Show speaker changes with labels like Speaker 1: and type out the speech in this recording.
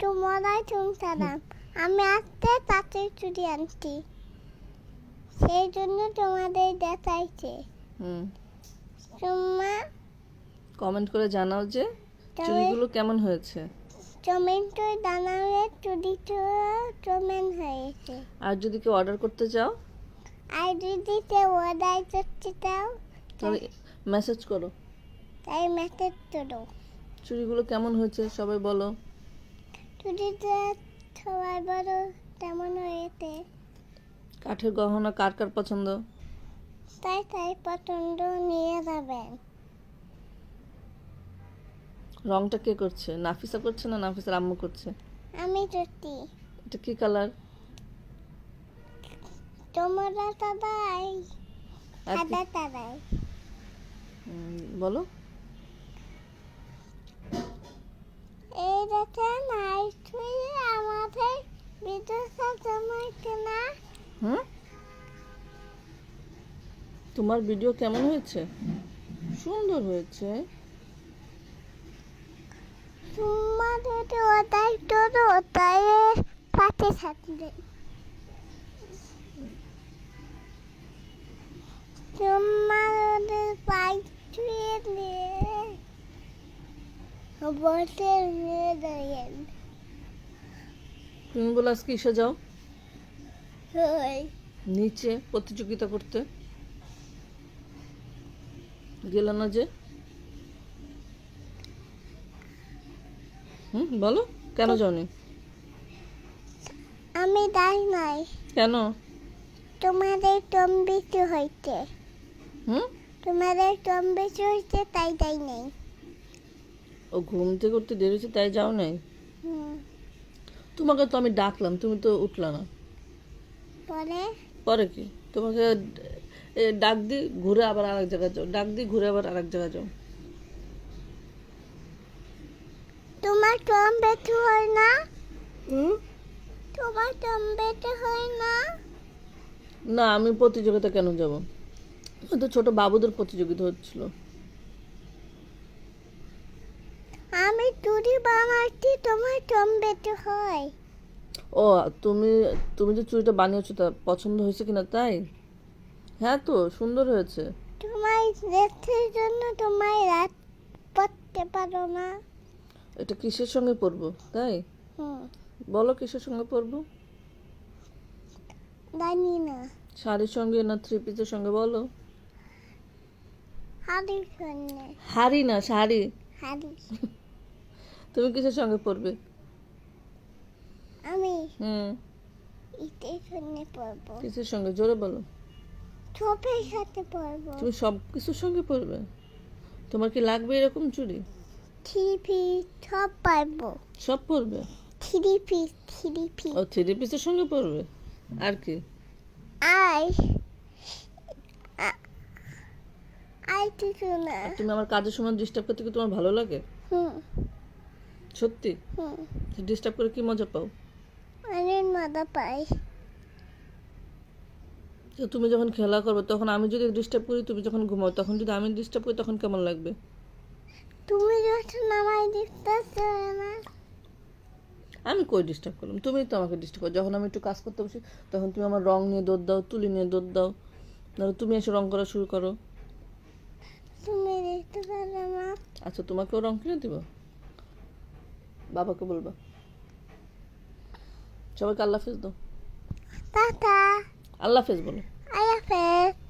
Speaker 1: তোমারাই শুনছিলাম আমি আজকে তাতে চুরি আনছি। সেই জন্য তোমাদের দেখাইছে।
Speaker 2: হুম।
Speaker 1: তোমার
Speaker 2: কমেন্ট করে জানাও যে চুড়িগুলো কেমন হয়েছে।
Speaker 1: টমেটো দানারে চুরিটা টমেন হয়েছে।
Speaker 2: আর যদি কেউ অর্ডার করতে চাও?
Speaker 1: আর যদি কেউ অর্ডার করতে চাও
Speaker 2: তাহলে মেসেজ করো।
Speaker 1: তাই মেসেজ করো।
Speaker 2: চুড়িগুলো কেমন হয়েছে সবাই বলো।
Speaker 1: সবাই বড় তেমন হয়েছে।
Speaker 2: কাঠের গহনা কার কার পছন্দ?
Speaker 1: তাই তাই পছন্দ নিয়ে যাবেন
Speaker 2: রংটা কে করছে? নাফিসা করছে না নাফিসার আম্মু করছে?
Speaker 1: আমি সত্যি
Speaker 2: এটা কি কালার?
Speaker 1: তোমরা সবাই
Speaker 2: আর কি-
Speaker 1: সাদা তারাই
Speaker 2: উম, বলো।
Speaker 1: এই দেখেন
Speaker 2: হুম? তোমার ভিডিও কেমন হয়েছে? সুন্দর হয়েছে।
Speaker 1: বসে নিয়ে দেবেন
Speaker 2: তুমি বলে আজকে এসে যাও। নিচে প্রতিযোগিতা করতে। গেল না যে। হুম বলো কেন যাওনি?
Speaker 1: আমি দাই নাই।
Speaker 2: কেন?
Speaker 1: তোমাদের টম বেশি হইতে
Speaker 2: হুম?
Speaker 1: তোমাদের টম বেশি হইতে তাই দাই নাই।
Speaker 2: ও ঘুম থেকে উঠতে দেরি হয়েছে তাই যাও নাই? তোমাকে তো আমি ডাকলাম তুমি তো উঠলা না।
Speaker 1: পরে?
Speaker 2: পরে কি? তোমাকে ডাক দি ঘুরে আবার আরেক জায়গায় যাও ডাক দি ঘুরে আবার আরেক জায়গায় যাও।
Speaker 1: তোমার টম বেশি হয় না?
Speaker 2: হুম?
Speaker 1: তোমার টম বেশি হয় না?
Speaker 2: না আমি প্রতিযোগিতা কেন যাব? তো ছোট বাবুদের প্রতিযোগিতা হচ্ছিল
Speaker 1: আমি চুরি বানাচ্ছি তোমার টম বেশি হয়।
Speaker 2: ও তুমি তুমি যে চুড়িটা বানিয়েছো তা পছন্দ হয়েছে কিনা তাই? হ্যাঁ তো সুন্দর হয়েছে।
Speaker 1: তোমার রেস্টের জন্য তোমার রাত পড়তে পারো না।
Speaker 2: এটা কিসের সঙ্গে পরবো তাই? বলো কিসের সঙ্গে পরবো?
Speaker 1: জানি না।
Speaker 2: শাড়ির সঙ্গে না থ্রি পিসের সঙ্গে বলো?
Speaker 1: হাড়ি শুনে
Speaker 2: হাড়ি না শাড়ি।
Speaker 1: হাড়ি।
Speaker 2: তুমি কিসের সঙ্গে পরবে
Speaker 1: আমি
Speaker 2: হুম।
Speaker 1: ইতে শুনে পড়ব।
Speaker 2: কিসের সঙ্গে? জোরে বলো।
Speaker 1: ছোপের সাথে পড়ব।
Speaker 2: তুমি সব কিছুর সঙ্গে পরবে তোমার কি লাগবে এরকম চুড়ি?
Speaker 1: থ্রি পিস সব পারব।
Speaker 2: সব পরবে?
Speaker 1: Three piece three piece.
Speaker 2: ও থ্রি পিসের সঙ্গে পরবে? আর কি?
Speaker 1: আই আই কিছু না।
Speaker 2: তুমি আমার কাজের সময় ডিস্টার্ব করতে কি তোমার ভালো লাগে?
Speaker 1: হুম।
Speaker 2: সত্যি?
Speaker 1: হুম।
Speaker 2: ডিস্টার্ব করে কি মজা পাও?
Speaker 1: অনেক মজা পাই।
Speaker 2: তো তুমি যখন খেলা করবে তখন আমি যদি ডিস্টার্ব করি তুমি যখন ঘুমাও তখন যদি আমি ডিস্টার্ব করি তখন কেমন লাগবে?
Speaker 1: তুমি যখন আমায় দেখতে না।
Speaker 2: আমি কই ডিস্টার্ব করলাম? তুমি তো আমাকে ডিস্টার্ব করো। যখন আমি একটু কাজ করতে বসি তখন তুমি আমার রং নিয়ে দৌড় দাও তুলি নিয়ে দৌড় দাও। নাহলে তুমি এসে রং করা শুরু করো।
Speaker 1: তুমি দেখতে পারো না।
Speaker 2: আচ্ছা তোমাকেও রং কিনে দিব? বাবাকে বলবা। সবাইকে আল্লাহ হাফেজ দাও।
Speaker 1: টাটা।
Speaker 2: আল্লাহ হাফেজ বলো।
Speaker 1: আল্লাহ হাফেজ।